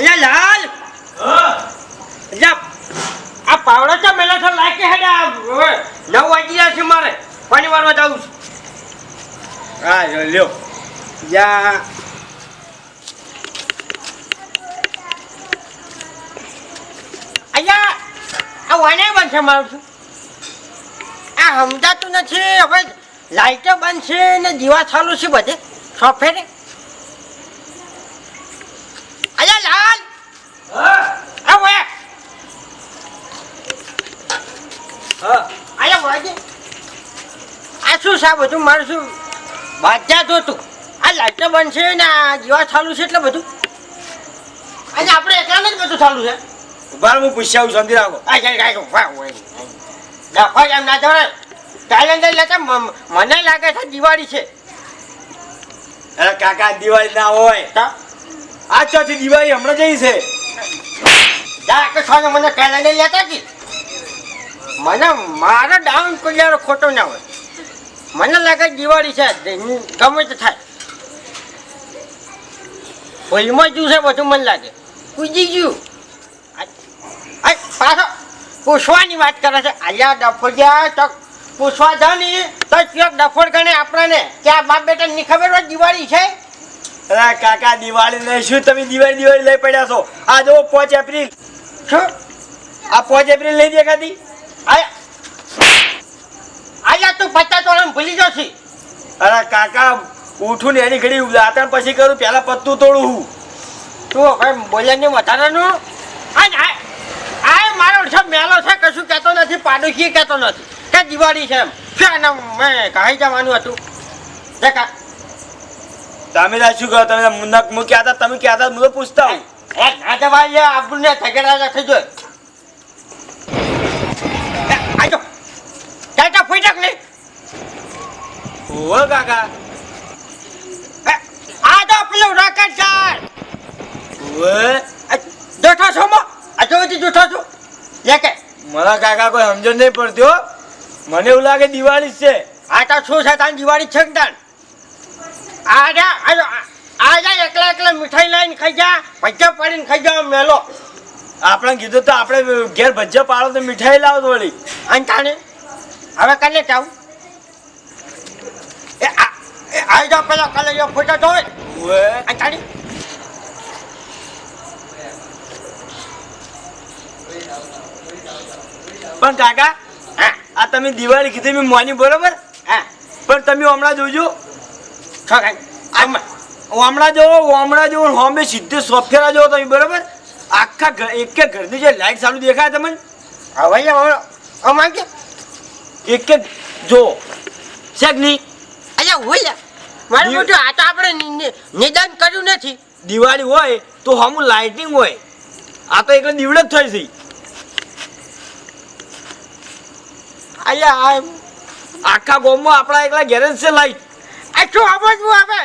અલ્યા લાલ! અલ્યા, આ પાવડો તો મેલો તો લાગે હે નવ વાગી ગયા છે મારે. પાણી વાળવા જાઉં છું. હા, લ્યો યા અલ્યા, આ વાને છે મારું છું આ સમજાતું નથી. હવે લાઈટો બંધ છે ને દીવા ચાલુ છે બધે. સોફેરે અલ્યા લાલ આ વયા અલ્યા વાગે. આ શું સાહેબ બધું મારું શું બાજા તો તું. આ લાઈટો બનશે ને આ દીવા ચાલુ છે એટલે બધું. આજે આપણે એકલા જ બધું ચાલુ છે. ઊભા હું પૂછ્યા આવું શાંતિ રાખો. આ જાય જાય ઊભા હોય ડફો એમ ના જવાય. કેલેન્ડર લેતા મને લાગે છે દિવાળી છે. અરે કાકા દિવાળી ના હોય. આ ચોથી દિવાળી હમણાં જઈ છે. જા કે મને કેલેન્ડર લેતા મને મારો ડાઉન કોઈ ખોટો ના હોય. મને લાગે દિવાળી છે ગમે તે થાય. ભૂલમાં જ્યું છે બધું મને લાગે. કૂદી ગયું આ પાછો પૂછવાની વાત કરે છે. આયા ડફોડિયા તો પૂછવા જાવ ને તો ચોક ડફોડ ગણે આપણને? કે આ બાપ બેટા ની ખબર હોય દિવાળી છે? અરે કાકા દિવાળી નહીં શું તમે દિવાળી દિવાળી લઈ પડ્યા છો? આ જો પાંચ એપ્રિલ. શું? આ પાંચ એપ્રિલ લઈ દેખાતી? આયા. તું પચાસ વાળા ભૂલી જશી અરે કાકા ઉઠું ને એની ઘડી દાંતણ પછી કરું પેલા પત્તું તોડું હું. તું બોલે ને વધારાનું? આ આ આ મારો છે મેલો છે કશું કહેતો નથી પાડોશી કહેતો નથી. કે દિવાળી છે એમ. શું મેં કહી જવાનું હતું? દેખા તમે શું કહો તમે? મુન્નક હું ક્યાં હતા તમે ક્યાં હતા હું તો પૂછતા હું હાથે ભાઈ આપણને ઠગેડા થઈ જોય ચાચા ફૂટક નહીં ઓ કાકા. આ તો પેલું રોકેટ ચાર જોઠો છો મો? જોઈતી જોઠો છું. લે કે. મારા કાકા કોઈ સમજણ નહીં પડતી હો. મને એવું લાગે દિવાળી છે. આ તો શું છે? તાન દિવાળી છે ને તાન આજો આ જા એકલા એકલા મીઠાઈ લઈને ખાઈ જા. ભજ્જા પાડીને ખાઈ જાવ મેલો. આપણે કીધું તો આપણે ઘેર ભજ્જા પાડો તો મીઠાઈ લાવો વળી. અને તાને હવે કાલે જાઉં. એ આ એ આ પેલા કાલે જો ફોટો જોવે ઓહે અને પણ કાકા આ તમે દિવાળી કીધી મેં મોની બરોબર? હા. પણ તમે હમણાં જોજો. હમણાં જોવો હમણાં જોવો હોમે સીધે સોફેરા જો તમે બરોબર? આખા ઘર એક ઘરની જે લાઈટ ચાલુ દેખાય તમને? હવે અમાર એક એક જો શેક નહીં. અલ્યા હોય મારું મોટું આ તો આપણે નિદાન કર્યું નથી. દિવાળી હોય તો હમું લાઇટિંગ હોય. આ તો એકલા દીવડે જ થઈ છે. અલ્યા આ આખા ગોમમાં આપણા એકલા ગેરેજ છે લાઈટ આ શું સમજવું આવે?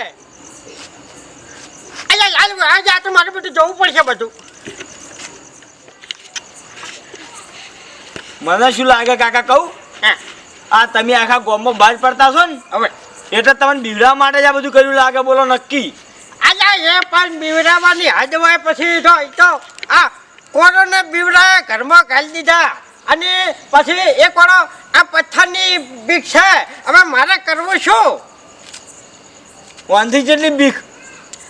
અલ્યા લાલ આજે આ તો મારે બધું જવું પડશે બધું. મને શું લાગે કાકા કહું? હા. આ તમે આખા ગામમાં બહાર પડતા છો ને? હવે. એટલે તમને બીવડા માટે જ આ બધું કર્યું લાગે બોલો નક્કી. અલ્યા એ પણ બીવડાવવાની હદવાય પછી તો ઈ તો આ કોરોને બીવડાએ ઘરમાં ઘાલી દીધા. અને પછી એક વાળો આ પથ્થરની બીક છે. હવે મારે કરવું શું? વાંધી જેટલી બીક.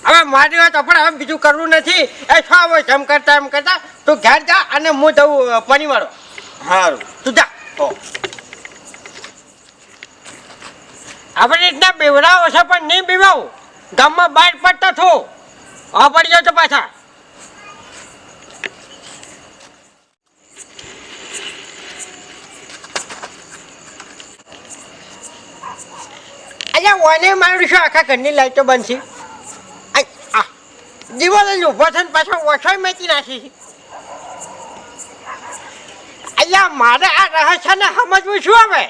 હવે મારી વાત પણ હવે બીજું કરવું નથી. એ શું હવે જેમ કરતા એમ કરતા તું ઘેર જા અને હું જઉં પાણી વાળો. સારું તું જા. આવી રીતના બીવડાવો છો પણ નહીં બીવાવું. ગામમાં બહાર પડતો છું. આ પડી જાવ તો પાછા. અલ્યા, ઓને મારું છું, આખા ઘરની લાઈટો બંધ છે. દિવાળી ઊભો થઈને પાછો ઓછોય મેચી નાખી અહીંયા મારે આ રહસ્યને સમજવું છું હવે?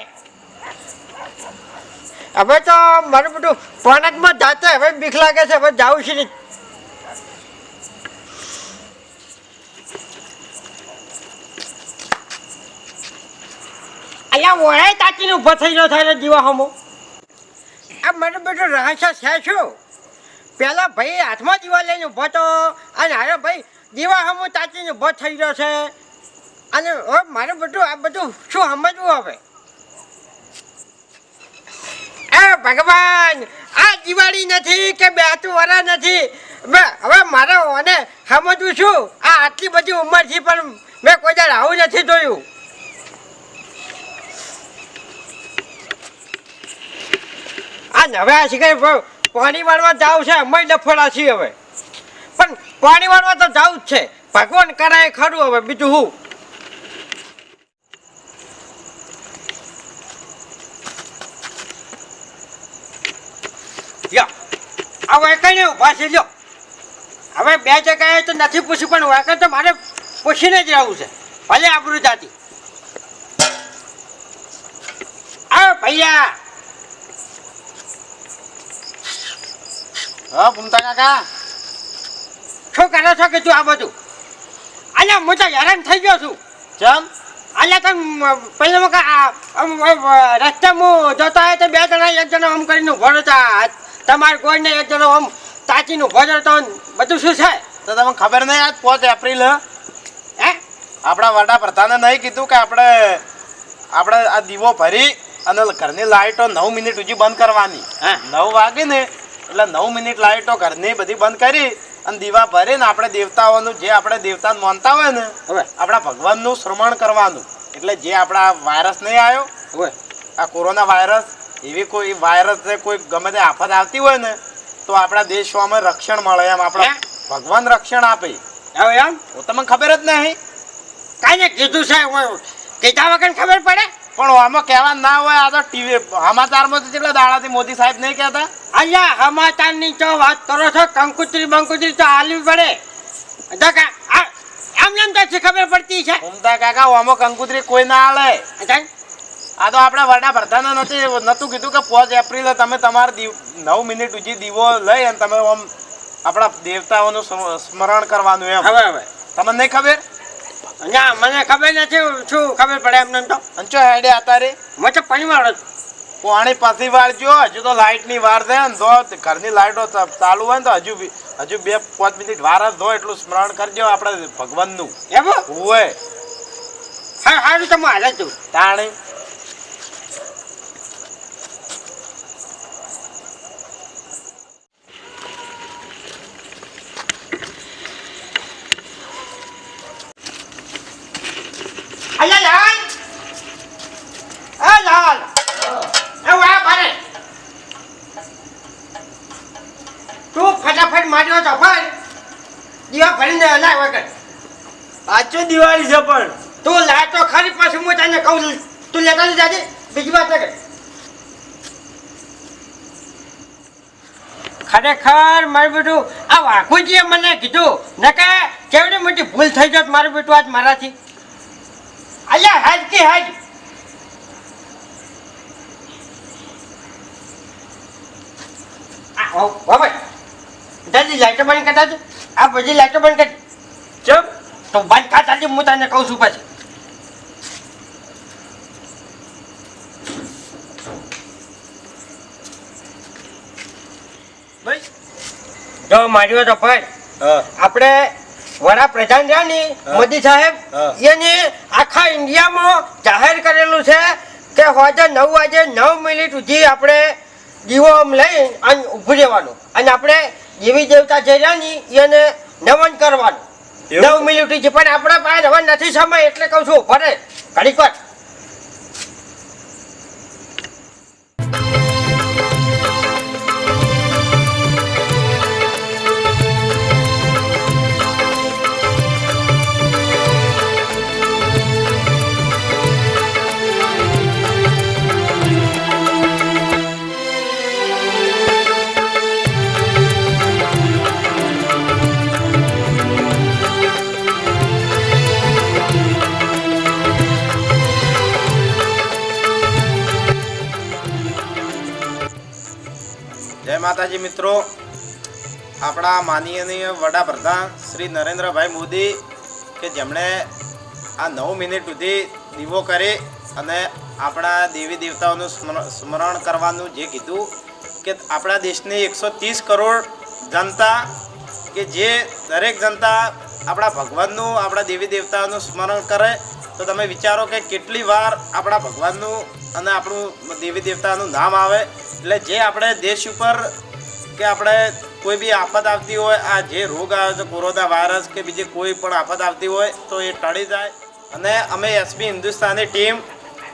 હવે તો મારું બધું પોનકમાં જાતે હવે બીક લાગે છે, હવે જાઉં છે નહીં. અહીંયા વળે તાકીને ઊભો થઈ ગયો થાય જીવા હમો. આ મને બધું રહસ્ય છે શું? પેલા ભાઈ હાથમાં દીવા લઈને ઊભો તો, અને હારે ભાઈ દીવા હમો તાકીને ઊભો થઈ ગયો છે. અને હવે મારે બધું, આ બધું શું સમજવું હવે એ ભગવાન! આ દિવાળી નથી કે બેતું વરા નથી. મેં હવે મારે મને સમજવું છું. આ આટલી બધી ઉંમર છે પણ મેં કોઈ દાડ આવું નથી જોયું. આ હવે આ શીખાય પાણી વાળવા જાવ છે, અમે ડફોડા છીએ હવે. પણ પાણી વાળવા તો જાવ જ છે. ભગવાન કરાય ખરું હવે, બીજું હું? લ્યો. હવે કઈ ઊભા છે લ્યો. હવે બે જગ્યાએ તો નથી પૂછ્યું પણ વાંકા તો મારે પૂછીને જ રહેવું છે. ભલે આપણું જાતિ. આ ભૈયા. હા ભૂમતા કાકા. શું કરો છો કે તું આ બધું? અલ્યા હું તો હેરાન થઈ ગયો છું. ચમ? અલ્યા તો પહેલા રસ્તે હું જોતા હોય તો બે જણા એક જણા આમ કરીને ઊભો રહેતા. તમારે કોઈને એક જણો આમ તાચીનું ભોજન તો બધું શું છે? તો તમને ખબર નહીં આજ પાંચ એપ્રિલ હ? આપણા વડાપ્રધાને નહીં કીધું કે આપણે આપણે આ દીવો ભરી અને ઘરની લાઇટો નવ મિનિટ સુધી બંધ કરવાની. નવ વાગે ને એટલે નવ મિનિટ લાઇટો ઘરની બધી બંધ કરી અને દીવા ભરીને આપણે દેવતાઓનું જે આપણે દેવતા માનતા હોય ને હવે? આપણા ભગવાનનું શ્રમણ કરવાનું. એટલે જે આપણા વાયરસ નહીં આવ્યો આ કોરોના વાયરસ એવી કોઈ વાયરસ છે કોઈ ગમે તે આફત આવતી હોય ને તો આપણા દેશમાં રક્ષણ મળે એમ. આપણે ભગવાન રક્ષણ આપે. હવે એમ? તો તમને ખબર જ નહીં? કાંઈ કીધું છે હું કીધા વગર ખબર પડે? પણ આમાં કહેવા ના હોય આ તો ટીવી સમાચારમાં તો કેટલા દાડાથી મોદી સાહેબ નહીં કહેતા? અહીંયા સમાચારની જો વાત કરો છો કંકુત્રી બંકુત્રી તો હાલવી પડે. આમ એમ તો ખબર પડતી છે? ઉમતા કાકા આમાં કંકુત્રી કોઈ ના હાલે? આ તો આપણા વડાપ્રધાને નથી નતું કીધું કે પાંચ એપ્રિલે તમે તમારા દીવ નવ મિનિટ સુધી દીવો લઈ અને તમે આમ આપણા દેવતાઓનું સ્મ- સ્મરણ કરવાનું એમ. હવે હવે. તમને નહીં ખબર? ના મને ખબર નથી શું ખબર પડે એમને તો? અંચો હેડે અત્યારે હું તો પણીવાળો પાણી પાછી વાર જો હજુ તો લાઇટની વાર છે ને તો ઘરની લાઇટો ચાલુ હોય ને તો હજુ હજુ બે પાંચ મિનિટ વાર જ ધો એટલું સ્મરણ કરજો આપણે ભગવાનનું. એવું? હોય. હા સારું તો હું હાલે છું. તાણી અલ્યા લાલ એ લાલ એ વાહ બારે તું ફટાફટ માર્યો તો ફર દીવા ભરીને લાવ વગર. પાછું દિવાળી છે પણ. તું લાય ખરી પાછું હું તને કહું. તું લેતા જજે બીજી વાત ન કર ખરેખર મારું બેટું આ વાઘુજીએ મને કીધું નકે કેવડી મોટી ભૂલ થઈ જાત મારું બેટું આજ મારાથી? અલ્યા હાજ કે હાજ. આ હો જલ્દી લાઈટો બંધ કરતા આ બધી લાઈટો બંધ કરી ચમ તો બંધ છે હું તને કહું છું પછી. ભાઈ જો માર્યો તો ભાઈ. આપણે વડાપ્રધાન રહ્યા ને મોદી સાહેબ એની આખા ઇન્ડિયામાં જાહેર કરેલું છે કે હોજે નવ વાગે નવ મિનિટ સુધી આપણે દીવો લઈ અને ઊભું રહેવાનું. અને આપણે દેવી દેવતા જે રહ્યા એને નમન કરવાનું? નવ મિનિટ છે પણ આપણા પાસે હવે નથી સમય એટલે કહું છું ભરે ઘડીક વાર જય માતાજી મિત્રો. આપણા માનનીય વડાપ્રધાન શ્રી નરેન્દ્રભાઈ મોદી કે જેમણે આ નવ મિનિટ સુધી દીવો કરી અને આપણા દેવી દેવતાઓનું સ્મર- સ્મરણ કરવાનું જે કીધું કે આપણા દેશની એકસો ત્રીસ કરોડ જનતા કે જે દરેક જનતા આપણા ભગવાનનું, આપણા દેવી દેવતાઓનું સ્મરણ કરે તો તમે વિચારો કે કેટલી વાર આપણા ભગવાનનું અને આપણું દેવી દેવતાનું નામ આવે, એટલે જે આપણે દેશ ઉપર કે આપણે કોઈ બી આફત આવતી હોય, આ જે રોગ આવે છે, કોરોના વાયરસ કે બીજી કોઈ પણ આફત આવતી હોય, તો એ ટળી જાય. અને અમે એસબી હિન્દુસ્તાની ટીમ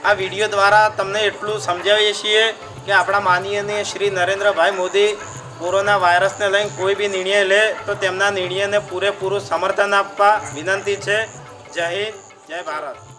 આ વીડિયો દ્વારા તમને એટલું સમજાવીએ છીએ કે આપણા માનીયને શ્રી નરેન્દ્રભાઈ મોદી કોરોના વાયરસને લઈને કોઈ બી નિર્ણય લે, તો તેમના નિર્ણયને પૂરેપૂરું સમર્થન આપવા વિનંતી છે. જય હિન્દ. જય ભારત.